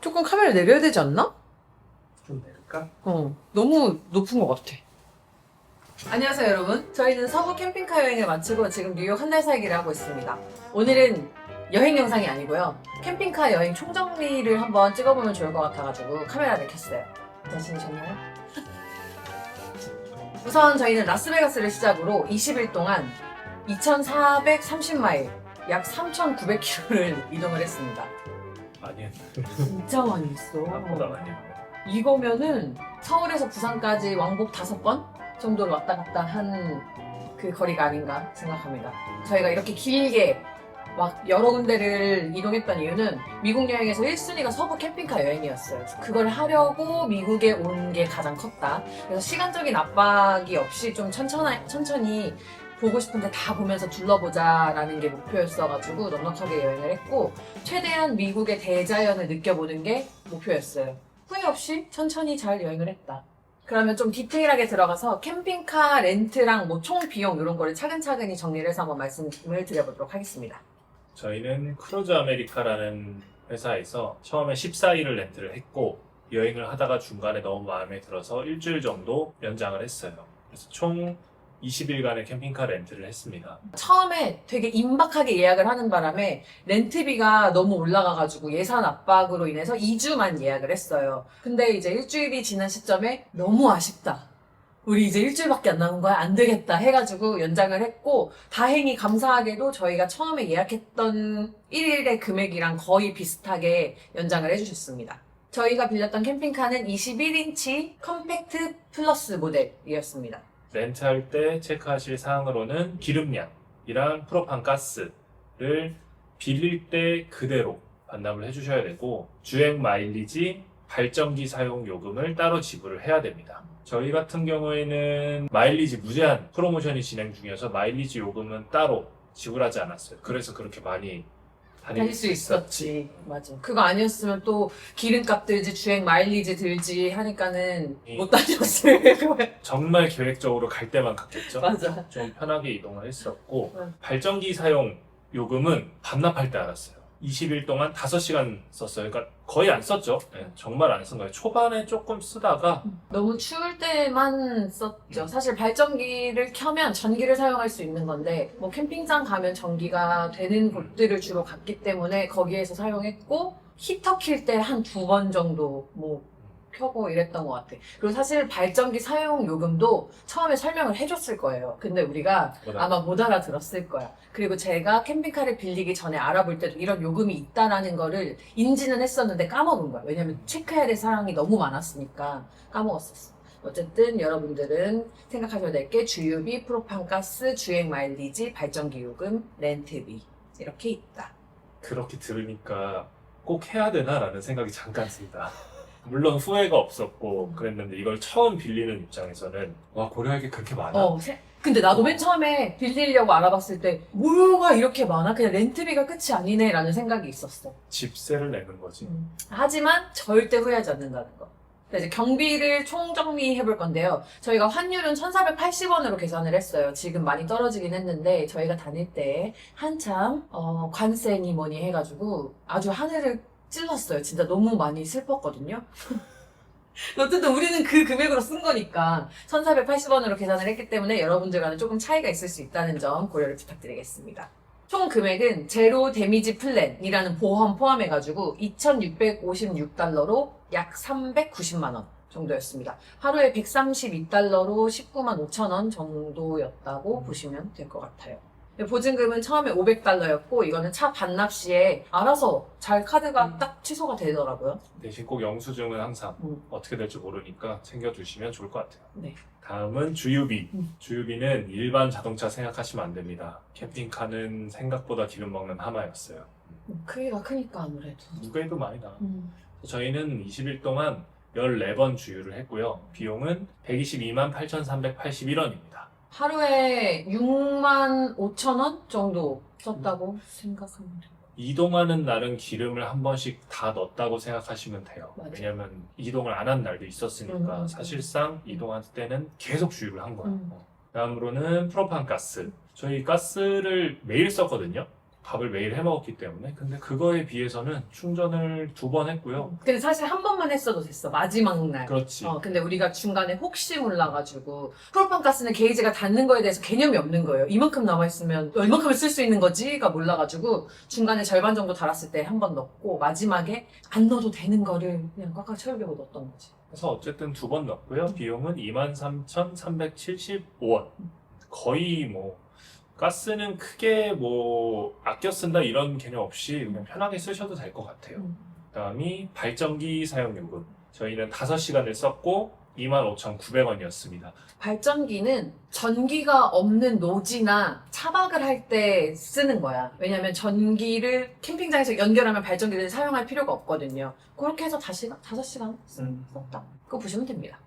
조금 카메라 내려야 되지 않나? 좀 내릴까? 어, 너무 높은 것 같아. 안녕하세요, 여러분. 저희는 서부 캠핑카 여행을 마치고 지금 뉴욕 한 달 살기를 하고 있습니다. 오늘은 여행 영상이 아니고요. 캠핑카 여행 총정리를 한번 찍어보면 좋을 것 같아가지고 카메라를 켰어요. 자신이셨나요? 우선 저희는 라스베가스를 시작으로 20일 동안 2,430마일, 약 3,900km를 이동을 했습니다. 많이 했네. 진짜 많이 했어. 생각보다 많이 했네. 이거면은 서울에서 부산까지 왕복 다섯 번 정도를 왔다 갔다 한 그 거리가 아닌가 생각합니다. 저희가 이렇게 길게 막 여러 군데를 이동했던 이유는 미국 여행에서 1순위가 서부 캠핑카 여행이었어요. 그걸 하려고 미국에 온 게 가장 컸다. 그래서 시간적인 압박이 없이 좀 천천히, 천천히 보고 싶은데 다 보면서 둘러보자라는 게 목표였어가지고 넉넉하게 여행을 했고 최대한 미국의 대자연을 느껴보는 게 목표였어요. 후회 없이 천천히 잘 여행을 했다. 그러면 좀 디테일하게 들어가서 캠핑카 렌트랑 뭐 총 비용 이런 거를 차근차근히 정리를 해서 한번 말씀을 드려보도록 하겠습니다. 저희는 크루즈 아메리카라는 회사에서 처음에 14일을 렌트를 했고 여행을 하다가 중간에 너무 마음에 들어서 일주일 정도 연장을 했어요. 그래서 총 20일간의 캠핑카 렌트를 했습니다. 처음에 되게 임박하게 예약을 하는 바람에 렌트비가 너무 올라가가지고 예산 압박으로 인해서 2주만 예약을 했어요. 근데 이제 일주일이 지난 시점에 너무 아쉽다. 우리 이제 일주일밖에 안 남은 거야? 안 되겠다 해가지고 연장을 했고 다행히 감사하게도 저희가 처음에 예약했던 1일의 금액이랑 거의 비슷하게 연장을 해주셨습니다. 저희가 빌렸던 캠핑카는 21인치 컴팩트 플러스 모델이었습니다. 렌트할 때 체크하실 사항으로는 기름량이랑 프로판 가스를 빌릴 때 그대로 반납을 해주셔야 되고 주행 마일리지, 발전기 사용 요금을 따로 지불을 해야 됩니다. 저희 같은 경우에는 마일리지 무제한 프로모션이 진행 중이어서 마일리지 요금은 따로 지불하지 않았어요. 그래서 그렇게 많이 다닐 수 있었지. 맞아. 그거 아니었으면 또 기름값 들지, 주행 마일리지 들지 하니까는 이- 못 다녔을 거야. 정말 계획적으로 갈 때만 갔겠죠. 맞아. 좀 편하게 이동을 했었고 응. 발전기 사용 요금은 반납할 때 알았어요. 20일 동안 5시간 썼어요. 그러니까 거의 안 썼죠. 네, 정말 안 쓴 거예요. 초반에 조금 쓰다가 너무 추울 때만 썼죠. 음. 사실 발전기를 켜면 전기를 사용할 수 있는 건데, 뭐 캠핑장 가면 전기가 되는 곳들을 주로 갔기 때문에 거기에서 사용했고, 히터 킬 때 한 두 번 정도 뭐 켜고 이랬던 것 같아. 그리고 사실 발전기 사용 요금도 처음에 설명을 해줬을 거예요. 근데 우리가 뭐라- 아마 못 알아들었을 거야. 그리고 제가 캠핑카를 빌리기 전에 알아볼 때도 이런 요금이 있다라는 거를 인지는 했었는데 까먹은 거야. 왜냐면 체크해야 될 사항이 너무 많았으니까 까먹었었어. 어쨌든 여러분들은 생각하셔야 될 게 주유비, 프로판가스, 주행 마일리지, 발전기 요금, 렌트비 이렇게 있다. 그렇게 들으니까 꼭 해야 되나라는 생각이 잠깐 듭니다. 물론 후회가 없었고 그랬는데 이걸 처음 빌리는 입장에서는 와 고려할 게 그렇게 많아? 어, 세- 근데 나도 맨 처음에 빌리려고 알아봤을 때 뭐가 이렇게 많아? 그냥 렌트비가 끝이 아니네라는 생각이 있었어. 집세를 내는 거지. 음. 하지만 절대 후회하지 않는다는 거. 자, 이제 경비를 총정리해 볼 건데요. 저희가 환율은 1,480원으로 계산을 했어요. 지금 많이 떨어지긴 했는데 저희가 다닐 때 한참 어, 관세니 뭐니 해가지고 아주 하늘을 찔렀어요. 진짜 너무 많이 슬펐거든요. 어쨌든 우리는 그 금액으로 쓴 거니까 1,480원으로 계산을 했기 때문에 여러분들과는 조금 차이가 있을 수 있다는 점 고려를 부탁드리겠습니다. 총 금액은 제로 데미지 플랜이라는 보험 포함해가지고 2,656달러로 약 390만원 정도였습니다. 하루에 132달러로 19만 5천원 정도였다고 보시면 될 것 같아요. 보증금은 처음에 500달러였고 이거는 차 반납 시에 알아서 잘 카드가 음. 딱 취소가 되더라고요. 대신 꼭 영수증은 항상 음. 어떻게 될지 모르니까 챙겨두시면 좋을 것 같아요. 네. 다음은 주유비. 음. 주유비는 일반 자동차 생각하시면 안 됩니다. 캠핑카는 생각보다 기름 먹는 하마였어요. 음, 크기가 크니까 아무래도. 무게도 많이 나. 음. 저희는 20일 동안 14번 주유를 했고요. 비용은 122만 8,381원입니다. 하루에 6만 5천 원 정도 썼다고 생각하면 돼요. 이동하는 날은 기름을 한 번씩 다 넣었다고 생각하시면 돼요. 맞아요. 왜냐면 이동을 안 한 날도 있었으니까 음, 음, 사실상 이동할 때는 계속 주유를 한 거예요. 음. 어. 다음으로는 프로판 가스. 저희 가스를 매일 썼거든요. 밥을 매일 해 먹었기 때문에 근데 그거에 비해서는 충전을 두 번 했고요. 근데 사실 한 번만 했어도 됐어. 마지막 날. 그렇지. 어, 근데 우리가 중간에 혹시 몰라가지고 프로판 가스는 게이지가 닿는 거에 대해서 개념이 없는 거예요. 이만큼 남아있으면 얼만큼을 쓸 수 있는 거지가 몰라가지고 중간에 절반 정도 달았을 때 한 번 넣고 마지막에 안 넣어도 되는 거를 그냥 꽉꽉 채우려고 넣었던 거지. 그래서 어쨌든 두 번 넣었고요. 비용은 23,375원. 거의 뭐 가스는 크게 뭐 아껴 쓴다 이런 개념 없이 그냥 편하게 쓰셔도 될 것 같아요. 음. 그다음이 발전기 사용요금. 저희는 5시간을 썼고 25,900원이었습니다. 발전기는 전기가 없는 노지나 차박을 할 때 쓰는 거야. 왜냐면 전기를 캠핑장에서 연결하면 발전기를 사용할 필요가 없거든요. 그렇게 해서 다시 5시간 음. 썼다. 그거 보시면 됩니다.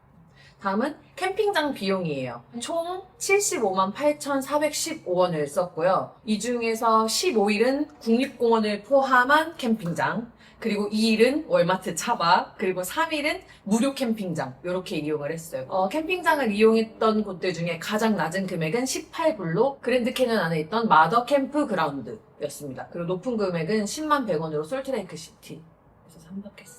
다음은 캠핑장 비용이에요. 총 75만 8,415원을 썼고요. 이 중에서 15일은 국립공원을 포함한 캠핑장, 그리고 2일은 월마트 차박, 그리고 3일은 무료 캠핑장, 이렇게 이용을 했어요. 어, 캠핑장을 이용했던 곳들 중에 가장 낮은 금액은 18불로 그랜드 캐년 안에 있던 마더 캠프 그라운드였습니다. 그리고 높은 금액은 10만 100원으로 솔트레이크 시티. 그래서 3박 했어요.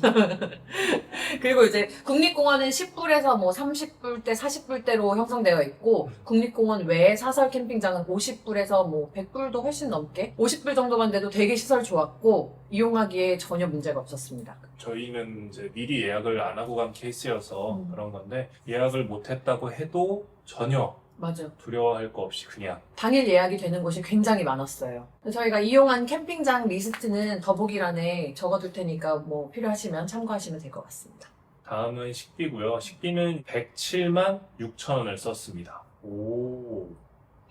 그리고 이제 국립공원은 10불에서 뭐 30불대, 40불대로 형성되어 있고 국립공원 외에 사설 캠핑장은 50불에서 뭐 100불도 훨씬 넘게 50불 정도만 돼도 되게 시설 좋았고 이용하기에 전혀 문제가 없었습니다. 저희는 이제 미리 예약을 안 하고 간 케이스여서 음. 그런 건데 예약을 못 했다고 해도 전혀 맞아. 두려워할 거 없이 그냥 당일 예약이 되는 곳이 굉장히 많았어요. 저희가 이용한 캠핑장 리스트는 더보기란에 적어둘 테니까 뭐 필요하시면 참고하시면 될 것 같습니다. 다음은 식비고요. 식비는 107만 6천 원을 썼습니다. 오,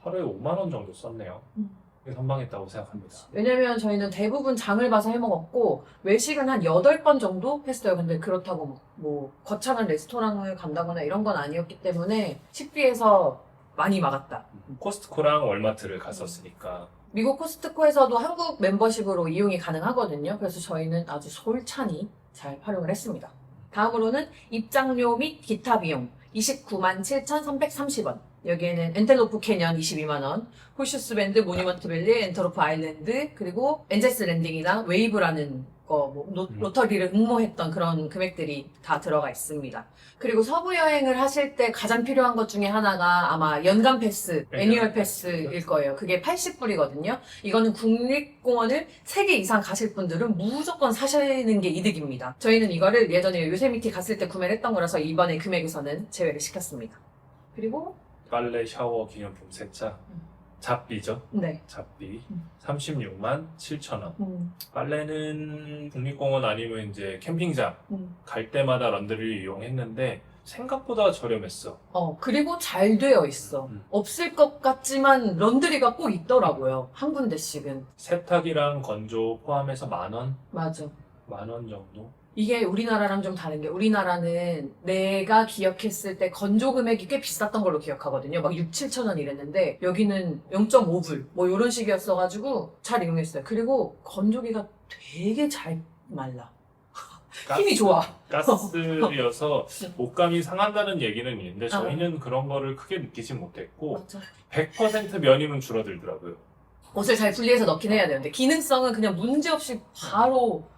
하루에 5만 원 정도 썼네요. 음. 선방했다고 생각합니다. 왜냐면 저희는 대부분 장을 봐서 해 먹었고 외식은 한 8번 정도 했어요. 근데 그렇다고 뭐, 뭐 거창한 레스토랑을 간다거나 이런 건 아니었기 때문에 식비에서 많이 막았다. 코스트코랑 월마트를 갔었으니까 미국 코스트코에서도 한국 멤버십으로 이용이 가능하거든요. 그래서 저희는 아주 솔찬히 잘 활용을 했습니다. 다음으로는 입장료 및 기타 비용 29만 7,330원. 여기에는 엔텔로프 캐년 22만원, 홀슈스 밴드, 모니먼트 밸리, 엔터로프 아일랜드, 그리고 엔제스 랜딩이나 웨이브라는 거, 뭐, 노- 음. 로터리를 응모했던 그런 금액들이 다 들어가 있습니다. 그리고 서부 여행을 하실 때 가장 필요한 것 중에 하나가 아마 연간 패스, 네, 애니얼 패스일 거예요. 그게 80불이거든요. 이거는 국립공원을 3개 이상 가실 분들은 무조건 사시는 게 이득입니다. 저희는 이거를 예전에 요세미티 갔을 때 구매를 했던 거라서 이번에 금액에서는 제외를 시켰습니다. 그리고 빨래 샤워 기념품 세차 음. 잡비죠. 네. 잡비 음. 36만 7천 원. 음, 빨래는 국립공원 아니면 이제 캠핑장 음. 갈 때마다 런드리를 이용했는데 생각보다 저렴했어. 어, 그리고 잘 되어 있어. 음. 없을 것 같지만 런드리가 꼭 있더라고요. 한 군데씩은. 세탁이랑 건조 포함해서 만 원? 맞아. 만 원 정도? 이게 우리나라랑 좀 다른 게 우리나라는 내가 기억했을 때 건조 금액이 꽤 비쌌던 걸로 기억하거든요. 막 6, 7천 원 이랬는데 여기는 0.5불 뭐 이런 식이었어가지고 잘 이용했어요. 그리고 건조기가 되게 잘 말라. 힘이 좋아. 가스여서 목감이 상한다는 얘기는 있는데 어. 저희는 그런 거를 크게 느끼지 못했고 맞아. 100% 면이면 줄어들더라고요. 옷을 잘 분리해서 넣긴 해야 되는데 기능성은 그냥 문제없이 바로 확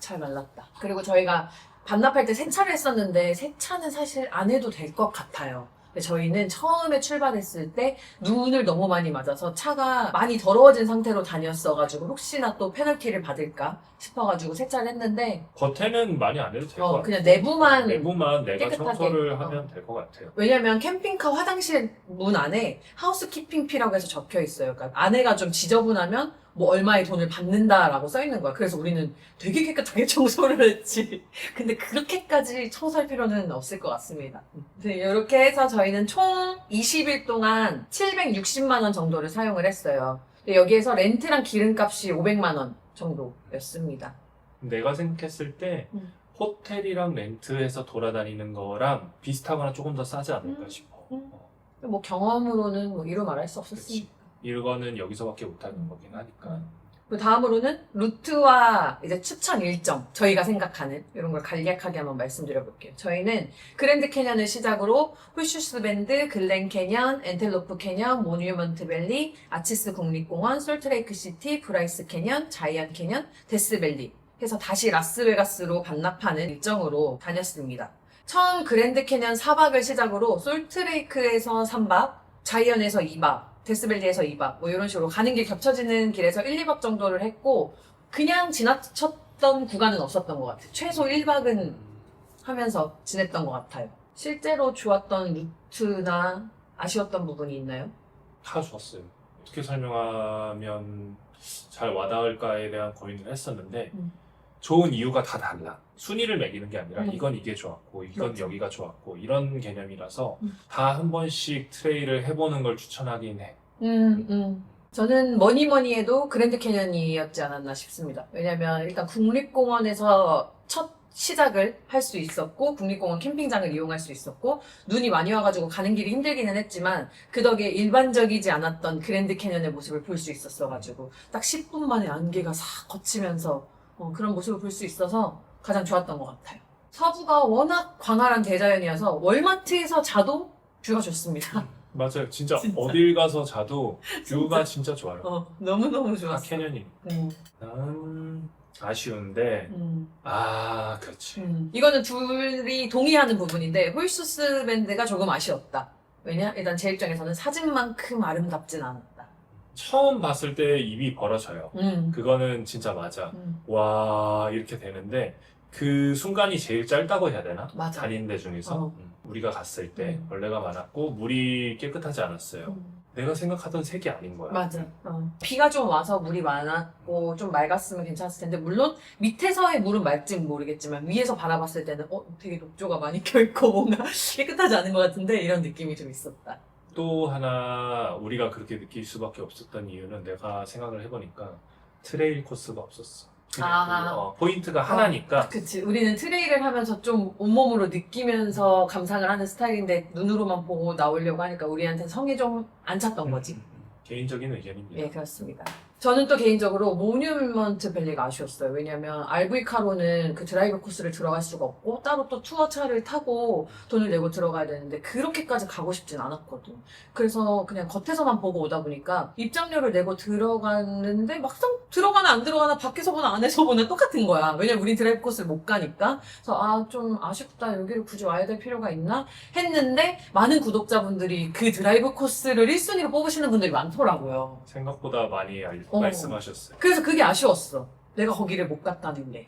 잘 말랐다. 그리고 저희가 반납할 때 세차를 했었는데 세차는 사실 안 해도 될 것 같아요. 근데 저희는 처음에 출발했을 때 눈을 너무 많이 맞아서 차가 많이 더러워진 상태로 다녔어가지고 혹시나 또 페널티를 받을까 싶어가지고 세차를 했는데 겉에는 많이 안 해도 될 것 어, 같아요. 그냥 내부만 내부만 내가 깨끗하게. 청소를 어. 하면 될 것 같아요. 왜냐면 캠핑카 화장실 문 안에 하우스키핑 피라고 해서 적혀 있어요. 그러니까 안에가 좀 지저분하면 뭐 얼마의 돈을 받는다라고 써 있는 거야. 그래서 우리는 되게 깨끗하게 청소를 했지. 근데 그렇게까지 청소할 필요는 없을 것 같습니다. 네, 이렇게 해서 저희는 총 20일 동안 760만 원 정도를 사용을 했어요. 근데 여기에서 렌트랑 기름값이 500만 원 정도였습니다. 내가 생각했을 때 음. 호텔이랑 렌트해서 돌아다니는 거랑 비슷하거나 조금 더 싸지 않을까 음. 싶어. 음. 어, 뭐 경험으로는 뭐 이루 말할 수 없었으니까. 이거는 여기서밖에 못하는 거긴 하니까. 다음으로는 루트와 이제 추천 일정 저희가 생각하는 이런 걸 간략하게 한번 말씀드려 볼게요. 저희는 그랜드 캐년을 시작으로 홀슈스 밴드, 글렌 캐년, 엔텔로프 캐년, 모뉴먼트 밸리, 아치스 국립공원, 솔트레이크 시티, 브라이스 캐년, 자이언 캐년, 데스 밸리 해서 다시 라스베가스로 반납하는 일정으로 다녔습니다. 처음 그랜드 캐년 4박을 시작으로 솔트레이크에서 3박, 자이언에서 2박, 데스밸리에서 2박 뭐 이런 식으로 가는 길 겹쳐지는 길에서 1, 2박 정도를 했고 그냥 지나쳤던 구간은 없었던 것 같아요. 최소 1박은 하면서 지냈던 것 같아요. 실제로 좋았던 루트나 아쉬웠던 부분이 있나요? 다 좋았어요. 어떻게 설명하면 잘 와닿을까에 대한 고민을 했었는데 음. 좋은 이유가 다 달라. 순위를 매기는 게 아니라 음. 이건 이게 좋았고 이건. 여기가 좋았고 이런 개념이라서 음. 다 한 번씩 트레이를 해보는 걸 추천하긴 해. 음, 음. 저는 뭐니 뭐니 해도 그랜드 캐년이었지 않았나 싶습니다. 왜냐면 일단 국립공원에서 첫 시작을 할 수 있었고, 국립공원 캠핑장을 이용할 수 있었고, 눈이 많이 와가지고 가는 길이 힘들기는 했지만, 그 덕에 일반적이지 않았던 그랜드 캐년의 모습을 볼 수 있었어가지고, 딱 10분 만에 안개가 싹 거치면서, 어, 그런 모습을 볼 수 있어서 가장 좋았던 것 같아요. 서부가 워낙 광활한 대자연이어서, 월마트에서 자도 뷰가 좋습니다. 맞아요. 진짜, 진짜. 어딜 가서 자도 뷰가 진짜 좋아요. 어, 너무너무 다 좋았어. 캐년이. 음, 음, 아쉬운데 음. 아 그렇지. 음, 이거는 둘이 동의하는 부분인데 홀수스 밴드가 조금 아쉬웠다. 왜냐? 일단 제 입장에서는 사진만큼 아름답진 않았다. 처음 봤을 때 입이 벌어져요. 음. 그거는 진짜 맞아. 음, 와 이렇게 되는데 그 순간이 제일 짧다고 해야 되나? 맞아. 다닌 데 중에서 어. 음. 우리가 갔을 때 음. 벌레가 많았고 물이 깨끗하지 않았어요. 음, 내가 생각하던 색이 아닌 거야. 맞아. 어. 비가 좀 와서 물이 많았고 좀 맑았으면 괜찮았을 텐데 물론 밑에서의 물은 맑진 모르겠지만 위에서 바라봤을 때는 어 되게 녹조가 많이 껴있고 뭔가 깨끗하지 않은 것 같은데 이런 느낌이 좀 있었다. 또 하나 우리가 그렇게 느낄 수밖에 없었던 이유는 내가 생각을 해보니까 트레일 코스가 없었어. 그냥 아. 그, 어, 포인트가 하나니까 그치. 우리는 트레이를 하면서 좀 온몸으로 느끼면서 감상을 하는 스타일인데 눈으로만 보고 나오려고 하니까 우리한테 성에 좀 안 찼던 거지. 음, 음, 개인적인 의견입니다. 예, 그렇습니다. 저는 또 개인적으로 모뉴먼트 밸리가 아쉬웠어요. 왜냐면 RV 카로는 그 드라이브 코스를 들어갈 수가 없고 따로 또 투어 차를 타고 돈을 내고 들어가야 되는데 그렇게까지 가고 싶진 않았거든. 그래서 그냥 겉에서만 보고 오다 보니까 입장료를 내고 들어갔는데 막상 들어가나 안 들어가나 밖에서 보나 안에서 보나 똑같은 거야. 왜냐면 우린 드라이브 코스를 못 가니까. 그래서 아 좀 아쉽다. 여기를 굳이 와야 될 필요가 있나 했는데 많은 구독자분들이 그 드라이브 코스를 1순위로 뽑으시는 분들이 많더라고요. 생각보다 많이 알- 어. 말씀하셨어요. 그래서 그게 아쉬웠어. 내가 거기를 못 갔다는 게.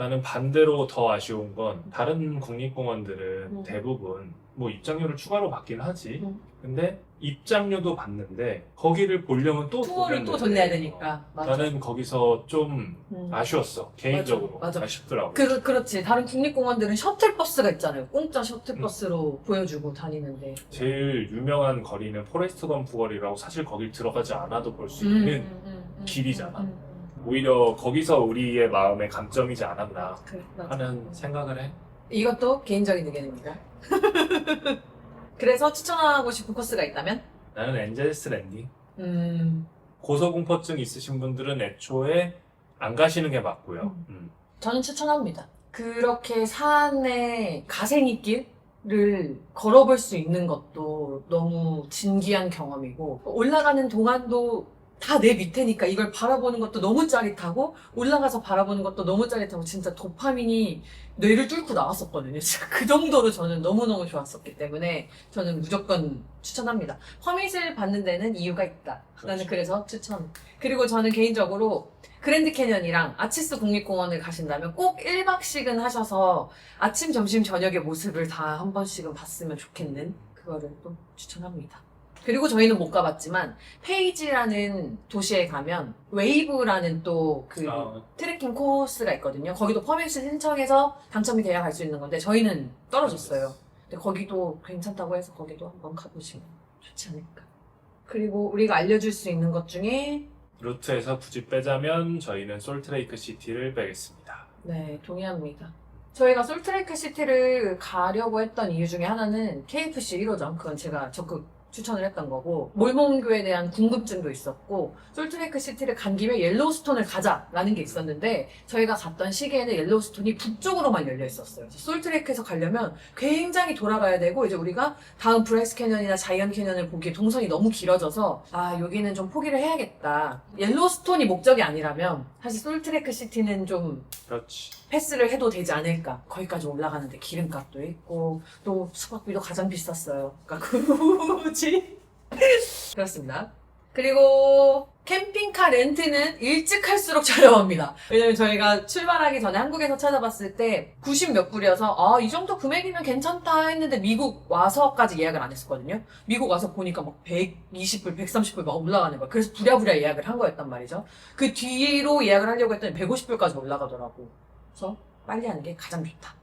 나는 반대로 더 아쉬운 건 다른 국립공원들은 음. 대부분 뭐 입장료를 추가로 받긴 하지. 음. 근데 입장료도 받는데 거기를 보려면 또 투어를 또 내야 돈 내야 돼. 되니까. 맞아. 나는 거기서 좀 음. 아쉬웠어. 개인적으로 맞아. 아쉽더라고. 그, 그렇지. 다른 국립공원들은 셔틀버스가 있잖아요. 공짜 셔틀버스로 보여주고 다니는데. 제일 유명한 거리는 포레스트 검프 거리라고 사실 거길 들어가지 않아도 볼수 음, 있는 음, 음, 길이잖아. 음, 음. 오히려 거기서 우리의 마음의 감점이지 않았나 그래, 맞아. 하는 생각을 해. 이것도 개인적인 의견입니다. 그래서 추천하고 싶은 코스가 있다면? 나는 엔젤스 랜딩. 음, 고소공포증 있으신 분들은 애초에 안 가시는 게 맞고요. 음. 음. 저는 추천합니다. 그렇게 산의 가생이길을 걸어볼 수 있는 것도 너무 진기한 경험이고 올라가는 동안도 다 내 밑에니까 이걸 바라보는 것도 너무 짜릿하고 올라가서 바라보는 것도 너무 짜릿하고 진짜 도파민이 뇌를 뚫고 나왔었거든요. 진짜 그 정도로 저는 너무너무 좋았었기 때문에 저는 무조건 추천합니다. 퍼밋을 받는 데는 이유가 있다. 나는 그렇죠. 그래서 추천. 그리고 저는 개인적으로 그랜드 캐년이랑 아치스 국립공원을 가신다면 꼭 1박씩은 하셔서 아침, 점심, 저녁의 모습을 다 한 번씩은 봤으면 좋겠는 그거를 또 추천합니다. 그리고 저희는 못 가봤지만 페이지라는 도시에 가면 웨이브라는 또 그 아, 트레킹 코스가 있거든요. 거기도 퍼밋을 신청해서 당첨이 돼야 갈 수 있는 건데 저희는 떨어졌어요. 근데 거기도 괜찮다고 해서 거기도 한번 가보시면 좋지 않을까. 그리고 우리가 알려줄 수 있는 것 중에 루트에서 굳이 빼자면 저희는 솔트레이크 시티를 빼겠습니다. 네, 동의합니다. 저희가 솔트레이크 시티를 가려고 했던 이유 중에 하나는 KFC 1호점. 그건 제가 적극 추천을 했던 거고 몰몬교에 대한 궁금증도 있었고 솔트레이크 시티를 간 김에 옐로우스톤을 가자라는 게 있었는데 저희가 갔던 시기에는 옐로우스톤이 북쪽으로만 열려 있었어요. 솔트레이크에서 가려면 굉장히 돌아가야 되고 이제 우리가 다음 브라이스 캐년이나 자이언 캐년을 보기에 동선이 너무 길어져서 아 여기는 좀 포기를 해야겠다. 옐로우스톤이 목적이 아니라면 사실 솔트레이크 시티는 좀 그렇지. 패스를 해도 되지 않을까. 거기까지 올라가는데 기름값도 있고, 또 숙박비도 가장 비쌌어요. 그러니까 굳이. 그렇습니다. 그리고 캠핑카 렌트는 일찍 할수록 저렴합니다. 왜냐면 저희가 출발하기 전에 한국에서 찾아봤을 때 90 몇 불이어서 아, 이 정도 금액이면 괜찮다 했는데 미국 와서까지 예약을 안 했었거든요. 미국 와서 보니까 막 120불, 130불 막 올라가는 거야. 그래서 부랴부랴 예약을 한 거였단 말이죠. 그 뒤로 예약을 하려고 했더니 150불까지 올라가더라고. 그래서 빨리 하는 게 가장 좋다.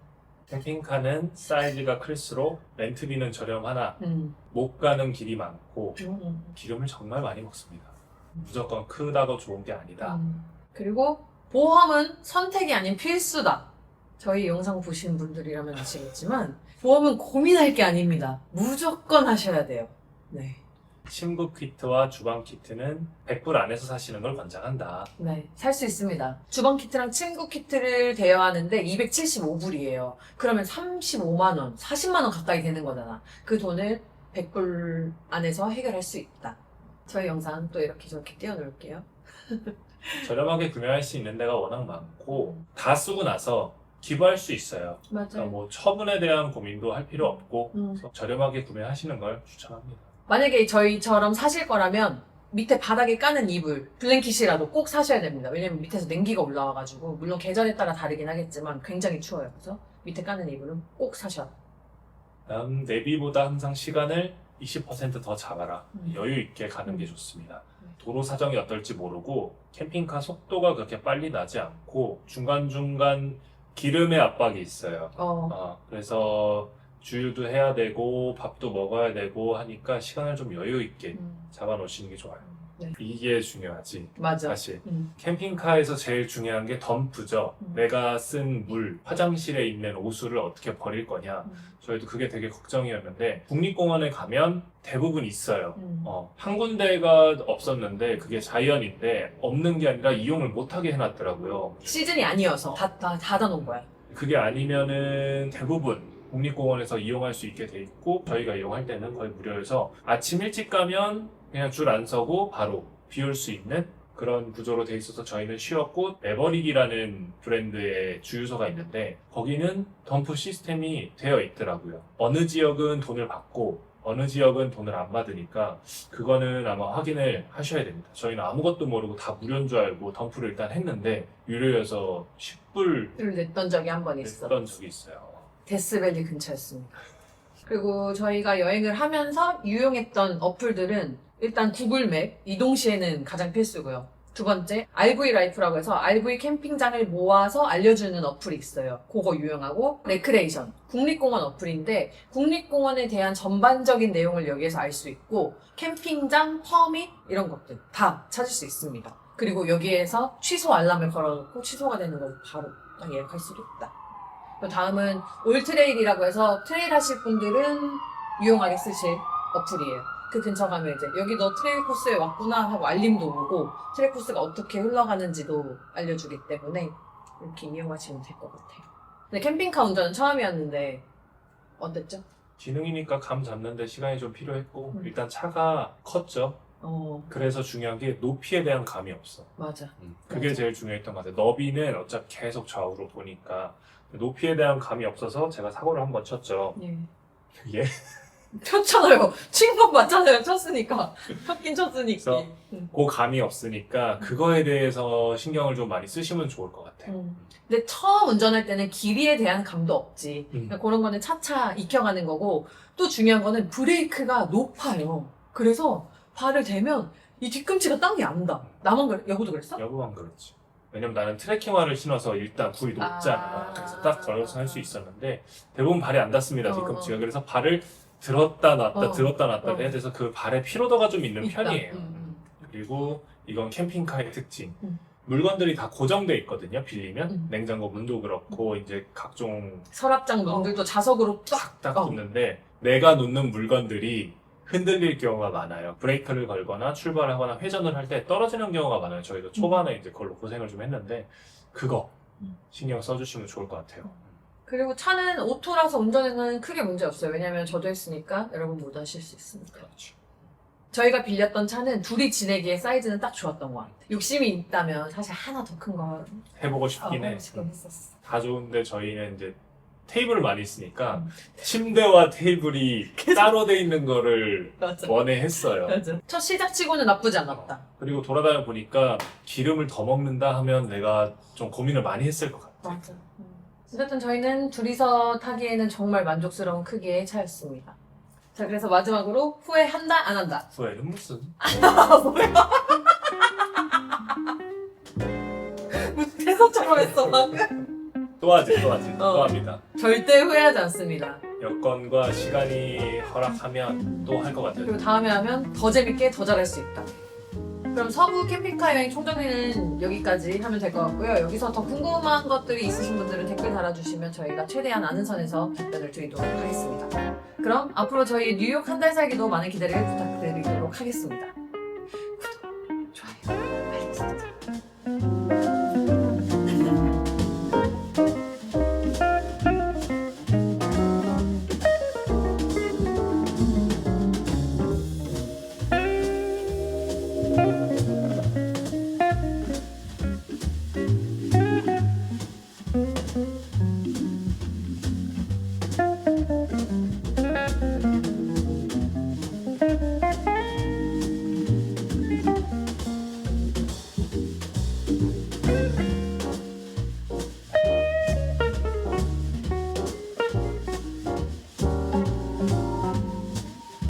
캠핑카는 사이즈가 클수록 렌트비는 저렴하나 음. 못 가는 길이 많고 음, 음, 기름을 정말 많이 먹습니다. 무조건 크다고 좋은 게 아니다. 음. 그리고 보험은 선택이 아닌 필수다. 저희 영상 보시는 분들이라면 아시겠지만 보험은 고민할 게 아닙니다. 무조건 하셔야 돼요. 네. 침구 키트와 주방 키트는 100불 안에서 사시는 걸 권장한다. 네, 살 수 있습니다. 주방 키트랑 침구 키트를 대여하는데 275불이에요. 그러면 35만 원, 40만 원 가까이 되는 거잖아. 그 돈을 100불 안에서 해결할 수 있다. 저희 영상 또 이렇게 저렇게 띄워놓을게요. 저렴하게 구매할 수 있는 데가 워낙 많고 다 쓰고 나서 기부할 수 있어요. 그러니까 맞아요. 뭐 처분에 대한 고민도 할 필요 없고 음. 저렴하게 구매하시는 걸 추천합니다. 만약에 저희처럼 사실 거라면 밑에 바닥에 까는 이불, 블랭킷이라도 꼭 사셔야 됩니다. 왜냐면 밑에서 냉기가 올라와가지고 물론 계절에 따라 다르긴 하겠지만 굉장히 추워요. 그래서 밑에 까는 이불은 꼭 사셔야 다음 내비보다 항상 시간을 20%더 잡아라. 음. 여유 있게 가는 게 음. 좋습니다. 음. 도로 사정이 어떨지 모르고 캠핑카 속도가 그렇게 빨리 나지 않고 중간중간 기름의 압박이 있어요. 어, 어, 그래서 주유도 해야 되고 밥도 먹어야 되고 하니까 시간을 좀 여유 있게 음, 잡아 놓으시는 게 좋아요. 네. 이게 중요하지. 맞아. 사실 음, 캠핑카에서 제일 중요한 게 덤프죠. 음. 내가 쓴 물, 화장실에 있는 오수를 어떻게 버릴 거냐. 음, 저희도 그게 되게 걱정이었는데 국립공원에 가면 대부분 있어요. 음. 어, 한 군데가 없었는데 그게 자연인데 없는 게 아니라 이용을 못하게 해놨더라고요. 시즌이 아니어서 다, 다 닫아놓은 거야. 그게 아니면은 대부분 국립공원에서 이용할 수 있게 돼 있고 저희가 이용할 때는 거의 무료여서 아침 일찍 가면 그냥 줄 안 서고 바로 비울 수 있는 그런 구조로 돼 있어서 저희는 쉬었고 메버릭이라는 브랜드의 주유소가 있는데 거기는 덤프 시스템이 되어 있더라고요. 어느 지역은 돈을 받고 어느 지역은 돈을 안 받으니까 그거는 아마 확인을 하셔야 됩니다. 저희는 아무것도 모르고 다 무료인 줄 알고 덤프를 일단 했는데 유료여서 10불 를 냈던 적이 한 번 있어. 냈던 적이 있어요. 데스밸리 근처였습니다. 그리고 저희가 여행을 하면서 유용했던 어플들은 일단 구글맵, 이동 시에는 가장 필수고요. 두 번째, RV 라이프라고 해서 RV 캠핑장을 모아서 알려주는 어플이 있어요. 그거 유용하고, 레크레이션, 국립공원 어플인데, 국립공원에 대한 전반적인 내용을 여기에서 알 수 있고, 캠핑장, 퍼밋, 이런 것들 다 찾을 수 있습니다. 그리고 여기에서 취소 알람을 걸어놓고 취소가 되는 걸 바로 딱 예약할 수도 있다. 그 다음은 올트레일이라고 해서 트레일 하실 분들은 유용하게 쓰실 어플이에요. 그 근처 가면 이제 여기 너 트레일 코스에 왔구나 하고 알림도 오고 트레일 코스가 어떻게 흘러가는지도 알려주기 때문에 이렇게 이용하시면 될 것 같아요. 근데 캠핑카 운전은 처음이었는데 어땠죠? 기능이니까 감 잡는데 시간이 좀 필요했고 음. 일단 차가 컸죠. 어 그래서 중요한 게 높이에 대한 감이 없어. 맞아. 그게 맞아. 제일 중요했던 것 같아요. 너비는 어차피 계속 좌우로 보니까 높이에 대한 감이 없어서 제가 사고를 한 번 쳤죠. 예. 예. 쳤잖아요. 친구 맞잖아요. 쳤으니까. 쳤긴 쳤으니까. 그래서 그 감이 없으니까 그거에 대해서 신경을 좀 많이 쓰시면 좋을 것 같아요. 음. 근데 처음 운전할 때는 길이에 대한 감도 없지. 음. 그러니까 그런 거는 차차 익혀가는 거고 또 중요한 거는 브레이크가 높아요. 그래서 발을 대면 이 뒤꿈치가 땅이 안 닿아. 나만 그래? 여보도 그랬어? 여부만 그렇지. 왜냐면 나는 트레킹화를 신어서 일단 굴이 높잖아. 아. 그래서 딱 걸어서 할 수 있었는데 대부분 발이 안 닿습니다. 어, 뒤꿈치가. 어. 그래서 발을 들었다 놨다 어. 들었다 놨다 어. 해야 돼서 그 발에 피로도가 좀 있는 있다. 편이에요. 음, 그리고 이건 캠핑카의 특징. 음. 물건들이 다 고정돼 있거든요. 빌리면 음. 냉장고 문도 그렇고 이제 각종 서랍장 문들도 자석으로 딱. 딱 어. 붙는데 내가 놓는 물건들이 흔들릴 경우가 많아요. 브레이크를 걸거나 출발하거나 회전을 할 때 떨어지는 경우가 많아요. 저희도 초반에 이제 그걸로 고생을 좀 했는데 그거 음. 신경 써주시면 좋을 것 같아요. 그리고 차는 오토라서 운전에는 크게 문제 없어요. 왜냐면 저도 했으니까 여러분 모두 하실 수 있습니다. 그렇죠. 저희가 빌렸던 차는 둘이 지내기에 사이즈는 딱 좋았던 것 같아요. 욕심이 있다면 사실 하나 더 큰거 해보고 싶긴 해. 싶긴 했었어. 다 좋은데 저희는 이제 테이블을 많이 쓰니까 음. 침대와 테이블이 따로 돼 있는 거를 맞아. 원해 했어요. 맞아. 첫 시작치고는 나쁘지 않았다. 그리고 돌아다녀 보니까 기름을 더 먹는다 하면 내가 좀 고민을 많이 했을 것 같아. 맞아. 음. 어쨌든 저희는 둘이서 타기에는 정말 만족스러운 크기의 차였습니다. 자, 그래서 마지막으로 후회한다, 안 한다. 후회는 무슨? 아, 뭐야? 무슨 대사처럼 했어, 방금. 또 하지, 또 하지, 어. 또 합니다. 절대 후회하지 않습니다. 여건과 시간이 허락하면 또 할 것 같아요. 그리고 다음에 하면 더 재밌게 더 잘할 수 있다. 그럼 서부 캠핑카 여행 총정리는 여기까지 하면 될 것 같고요. 여기서 더 궁금한 것들이 있으신 분들은 댓글 달아주시면 저희가 최대한 아는 선에서 답변을 드리도록 하겠습니다. 그럼 앞으로 저희 뉴욕 한 달 살기도 많은 기대를 부탁드리도록 하겠습니다.